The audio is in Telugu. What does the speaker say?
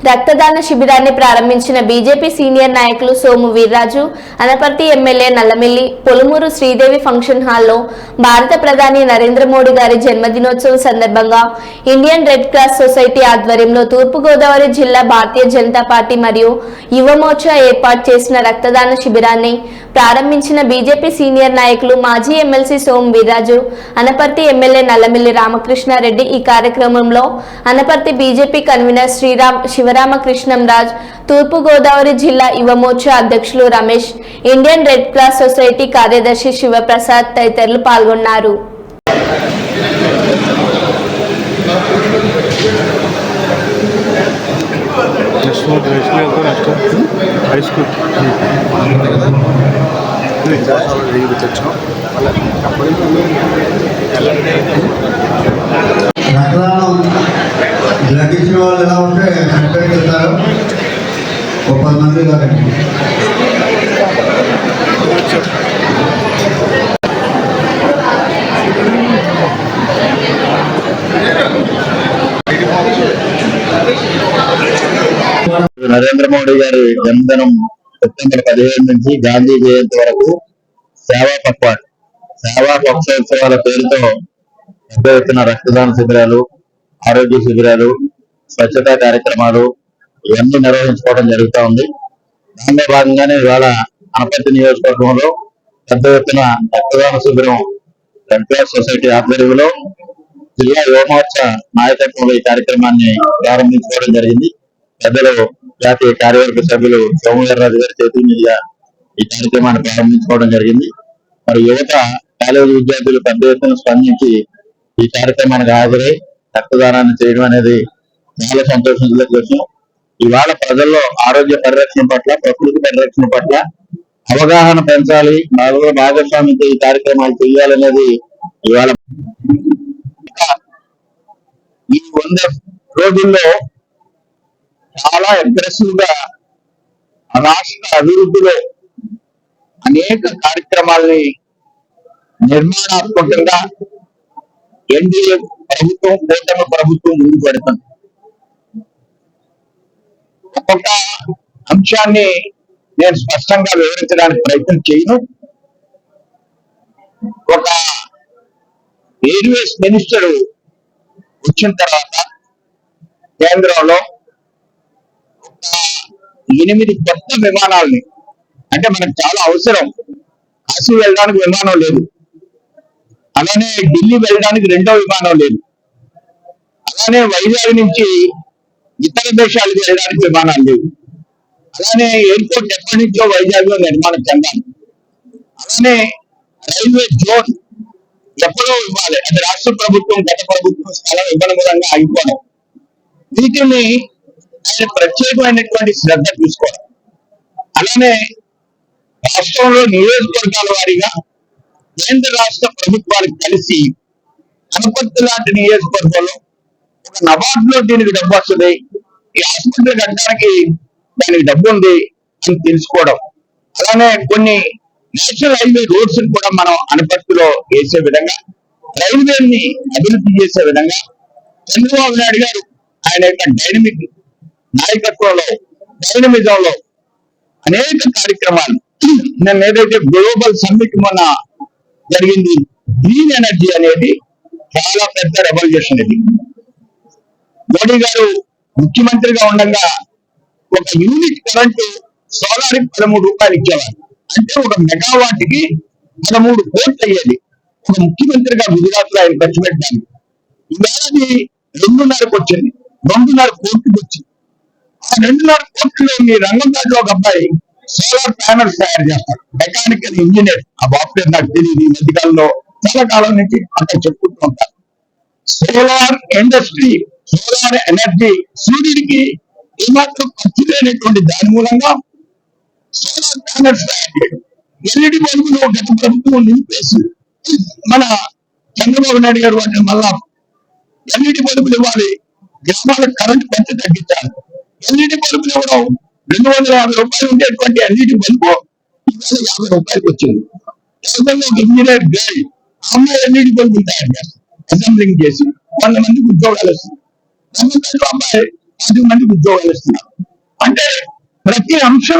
రక్తదాన శిబిరాన్ని ప్రారంభించిన బీజేపీ సీనియర్ నాయకులు సోము వీర్రాజు అనపర్తి ఎమ్మెల్యే నల్లమిల్లి పొలుమూరు శ్రీదేవి ఫంక్షన్ హాల్లో భారత ప్రధాని నరేంద్ర మోడీ గారి జన్మదినోత్సవం సందర్భంగా ఇండియన్ రెడ్ క్రాస్ సొసైటీ ఆధ్వర్యంలో తూర్పుగోదావరి జిల్లా భారతీయ జనతా పార్టీ మరియు యువమోర్చా ఏర్పాటు చేసిన రక్తదాన శిబిరాన్ని ప్రారంభించిన బీజేపీ సీనియర్ నాయకులు మాజీ ఎమ్మెల్సీ సోము వీర్రాజు అనపర్తి ఎమ్మెల్యే నల్లమిల్లి రామకృష్ణారెడ్డి ఈ కార్యక్రమంలో అనపర్తి బీజేపీ కన్వీనర్ శ్రీరామ్ శివ రాజ్ తూర్పుగోదావరి జిల్లా యువమోర్చా అధ్యక్షులు Ramesh Indian Red Cross Society కార్యదర్శి శివప్రసాద్ తదితరులు పాల్గొన్నారు. నెక్స్ట్ చెప్తారు ఒక పది మంది కాదండి. నరేంద్ర మోడీ గారి జన్మదినం సెప్టెంబర్ పదిహేను నుంచి గాంధీ జయంతి వరకు సేవా పక్వాడ్ సేవా పక్షోత్సవాల పేరుతో పెద్ద ఎత్తున రక్తదాన శిబిరాలు ఆరోగ్య శిబిరాలు స్వచ్ఛతా కార్యక్రమాలు ఇవన్నీ నిర్వహించుకోవడం జరుగుతూ ఉంది. దానిలో భాగంగానే ఇవాళ అనపర్తి నియోజకవర్గంలో పెద్ద ఎత్తున రక్తదాన శిబిరం రెడ్ క్రాస్ సొసైటీ ఆధ్వర్యంలో జిల్లా యువమోర్చ నాయకత్వంలో ఈ కార్యక్రమాన్ని ప్రారంభించుకోవడం జరిగింది. పెద్దలు జాతీయ కార్యవర్గ సభ్యులు సోమవీర్రాజు గారి చేతుల మీదుగా ఈ కార్యక్రమాన్ని ప్రారంభించుకోవడం జరిగింది. మరి యువత కాలేజీ విద్యార్థులు పెద్ద ఎత్తున స్పందించి ఈ కార్యక్రమానికి హాజరై రక్తదానాన్ని చేయడం అనేది చాలా సంతోషించదగ్గ విషయం ఇవాళ ప్రజల్లో ఆరోగ్య పరిరక్షణ పట్ల ప్రకృతి పరిరక్షణ పట్ల అవగాహన పెంచాలి. నలుగురు భాగస్వామ్యంతో ఈ కార్యక్రమాలు చేయాలనేది ఇవాళ ఈ వంద రోజుల్లో చాలా అగ్రెసివ్గా రాష్ట్ర అభివృద్ధిలో అనేక కార్యక్రమాల్ని నిర్మాణాత్మకంగా ఎన్డీఏ ప్రభుత్వం కూటమి ప్రభుత్వం ముందు పెడుతుంది ఒక అంశాన్ని నేను స్పష్టంగా వివరించడానికి ప్రయత్నం చేయను. ఒక ఎయిర్వేస్ మినిస్టర్ వచ్చిన తర్వాత కేంద్రంలో ఒక ఎనిమిది కొత్త విమానాలని అంటే మనకు చాలా అవసరం. కాశీ వెళ్ళడానికి విమానం లేదు. అలానే ఢిల్లీ వెళ్ళడానికి రెండో విమానం లేదు. అలానే వైజాగ్ నుంచి ఇతర దేశాలకు వెళ్ళడానికి విమానాలు లేవు. అలానే ఎయిర్పోర్ట్ ఎప్పటి నుంచో వైజాగ్లో నిర్మాణం చెందాలి. అలానే రైల్వే జోన్ ఎప్పుడో ఇవ్వాలి. అది రాష్ట్ర ప్రభుత్వం గత ప్రభుత్వం స్థలం ఇవ్వడం మూలంగా ఆగిపోవడం వీటిని ఆయన ప్రత్యేకమైనటువంటి శ్రద్ధ తీసుకోవడం అలానే రాష్ట్రంలో నియోజకవర్గాల వారీగా కేంద్ర రాష్ట్ర ప్రభుత్వాలు కలిసి అనపర్తి లాంటి నియోజకవర్గంలో ఒక నబార్డులో దీనికి డబ్బు వస్తుంది. ఈ ఆసుపత్రి కట్టడానికి దానికి డబ్బు ఉంది అని తెలుసుకోవడం. అలానే కొన్ని నేషనల్ హైవే రోడ్స్ కూడా మనం అనుపత్తిలో వేసే విధంగా రైల్వేని అభివృద్ధి చేసే విధంగా చంద్రబాబు నాయుడు గారు ఆయన యొక్క డైనమిక్ నాయకత్వంలో డైనమిజంలో అనేక కార్యక్రమాలు. నేను ఏదైతే గ్లోబల్ సమ్మిట్ మొన్న జరిగింది గ్రీన్ ఎనర్జీ అనేది చాలా పెద్ద రెవల్యూషన్ ఇది. మోడీ గారు ముఖ్యమంత్రిగా ఉండగా ఒక యూనిట్ కరెంటు సోలార్కి పదమూడు రూపాయలు ఇచ్చేవారు. అంటే ఒక మెగావాట్కి పదమూడు కోట్లు అయ్యేది. ఒక ముఖ్యమంత్రిగా గుజరాత్లో ఆయన ఖర్చు పెట్టాను ఈవేళది రెండున్నరకు వచ్చింది రెండున్నర కోట్లకు వచ్చింది. ఆ రెండున్నర కోట్లలో మీ రంగంలో ఒక అబ్బాయి సోలార్ ప్యానల్స్ తయారు చేస్తాడు. Mechanical engineer. ఆ బాబు పేరు నాకు తెలియదు ఈ మధ్యకాలంలో. చాలా కాలం నుంచి అక్కడ చెప్పుకుంటూ ఉంటారు సోలార్ ఇండస్ట్రీ సోలార్ ఎనర్జీ సూర్యుడికి ఏమాత్రం ఖర్చు లేనటువంటి దాని మూలంగా సోలార్ ప్యానల్స్ తయారు ఎల్ఈడి బల్బులు గత ప్రభుత్వం నిలిపేసి మన చంద్రబాబు నాయుడు గారు వాటిని మళ్ళా ఎల్ఈడి బల్బులు ఇవ్వాలి. గ్రామాలకు కరెంట్ ఖర్చు తగ్గించాలి. ఎల్ఈడి బల్బులు ఇవ్వడం రెండు వందల యాభై రూపాయలు ఉండేటువంటి ఎల్ఈడి బల్బు ఇవాళ యాభై రూపాయలకు వచ్చింది. కేవలం ఒక ఇంజనీర్ గర్ల్ అమ్మాయి ఎల్ఈడి బల్బులు తయారు చేస్తారు. అసెంబ్లింగ్ చేసి వంద మందికి ఉద్యోగాలు వస్తుంది నమ్మకంలో అమ్మాయి పది మందికి ఉద్యోగాలు ఇస్తున్నారు అంటే ప్రతి అంశంలో